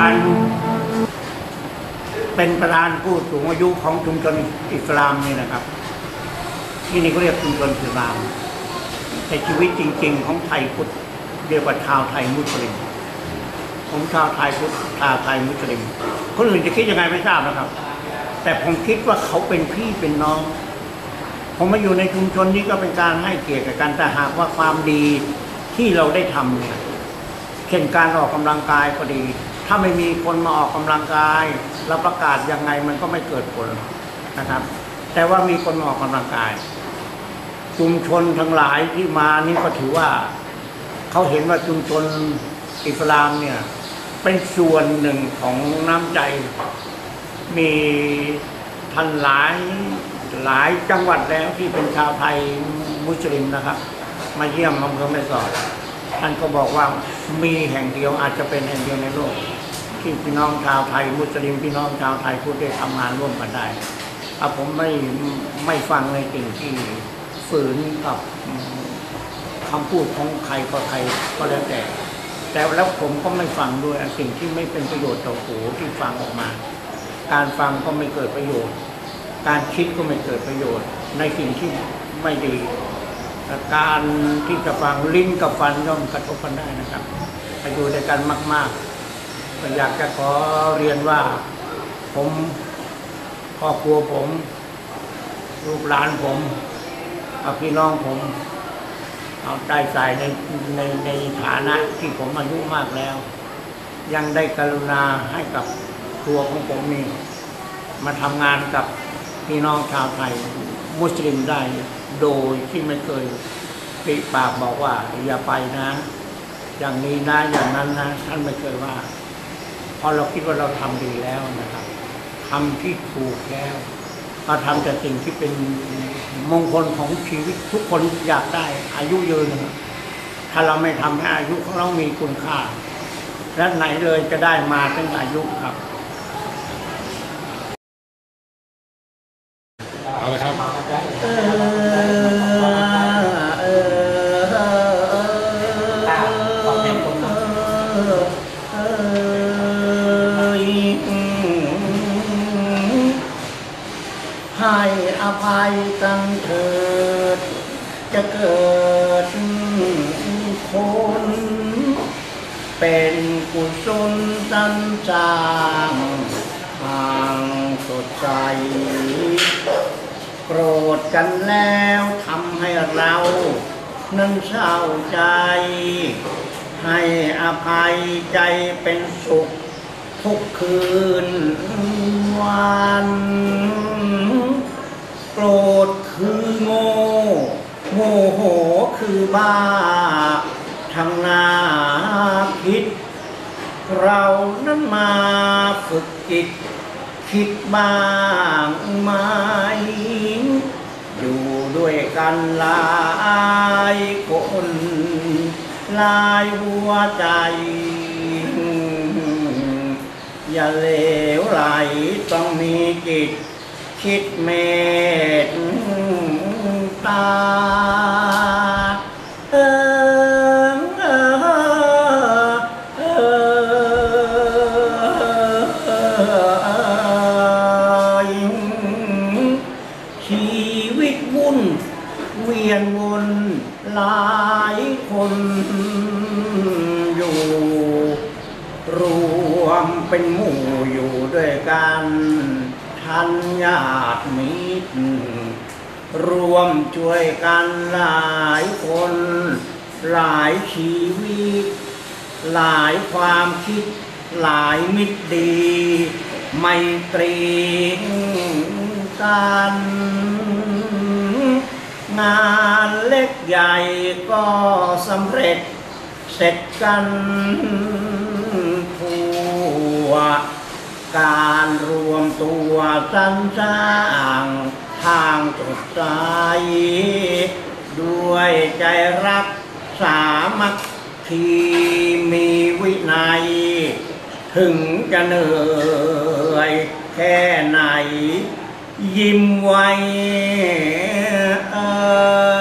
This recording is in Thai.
การเป็นประธานผู้สูงอายุของชุมชนอิสลามนี่นะครับ ที่นี่เขาเรียกชุมชนอิสลาม แต่ชีวิตจริง ๆ ของไทยพุทธเรียกว่าชาวไทยมุสลิมผมชาวไทยพุทธชาวไทยมุสลิม คนอื่นจะคิดยังไงไม่ทราบนะครับ แต่ผมคิดว่าเขาเป็นพี่เป็นน้อง ผมมาอยู่ในชุมชนนี้ก็เป็นการให้เกียรติกับกันแต่หากว่าความดีที่เราได้ทำเนี่ยเช่นการออกกำลังกายก็ดี ถ้าไม่มีคนมาออกกำลังกายเราประกาศยังไงมันก็ไม่เกิดผลนะครับ แต่ว่ามีคนมาออกกำลังกาย ชุมชนทั้งหลายที่มานี่ก็ถือว่าเขาเห็นว่าชุมชนอิสลามเนี่ยเป็นส่วนหนึ่งของน้ำใจมีท่านหลายหลายจังหวัดแล้วที่เป็นชาวไทยมุสลิมนะครับ มาเยี่ยมอำเภอแม่สอดท่านก็บอกว่ามีแห่งเดียวอาจจะเป็นแห่งเดียวในโลก ที่พี่น้องชาวไทย มุสลิมพี่น้องชาวไทยพูดได้ทำงานร่วมกันได้ถ้าผมไม่ไม่ฟังในสิ่งที่ฝืนกับคำพูดของใครก็ใครก็แล้วแต่ แต่แล้วผมก็ไม่ฟังด้วยสิ่งที่ไม่เป็นประโยชน์ต่อหูที่ฟังออกมา การฟังก็ไม่เกิดประโยชน์ การคิดก็ไม่เกิดประโยชน์ ในสิ่งที่ไม่ดีการที่จะฟังลิ้นกับฟันย่อมกระทบกันได้นะครับไปอยู่ด้วยกันมากๆก็ อยากจะขอเรียนว่าผมครอบครัวผม ลูกหลานผมพี่น้องผมเอาใจใส่ในในในฐานะที่ผมอายุมากแล้ว ยังได้กรุณาให้กับตัวของผมนี่มาทำงานกับพี่น้องชาวไทย มุสลิมได้โดยที่ไม่เคยปิปากบอกว่าอย่าไปนะ อย่างนี้นะอย่างนั้นนะท่านไม่เคยว่า เพราะเราคิดว่าเราทำดีแล้วนะครับทำที่ถูกแล้วมาทำแต่สิ่งที่เป็นมงคลของชีวิตทุกคนอยากได้อายุยืนนะถ้าเราไม่ทำให้อายุของเรามีคุณค่า และไหนเลยจะได้มาตั้งอายุครับเอาเลยครับเออ ให้อภัยกันเถิด จะเกิดคนเป็นกุศลสันจางทางสดใสโกรธกันแล้วทำให้เรานั้นเศร้าใจ ให้อภัยใจเป็นสุข ทุกคืนวันโกรธคือโง่โมโหคือบ้าทำนาคิด เรานั้นมาฝึกจิตคิดบ้างไหมอยู่ด้วยกันหลายคนหลายหัวใจ อย่าเลวไหลต้องมีจิต คิดเมตตาเออเออเออชีวิตวุ่น เวียนวนหลายคน เป็นหมู่อยู่ด้วยกันทันญาติมิตรรวมช่วยกันหลายคน หลายชีวิต หลายความคิด หลายมิตรดี ไมตรีกันงานเล็กใหญ่ก็สำเร็จเสร็จกัน การรวมตัวสรรสร้างทางสดใสด้วยใจรักสามัคคีมีวินัย ถึงจะเหนื่อยแค่ไหน ยิ้มไว้เออ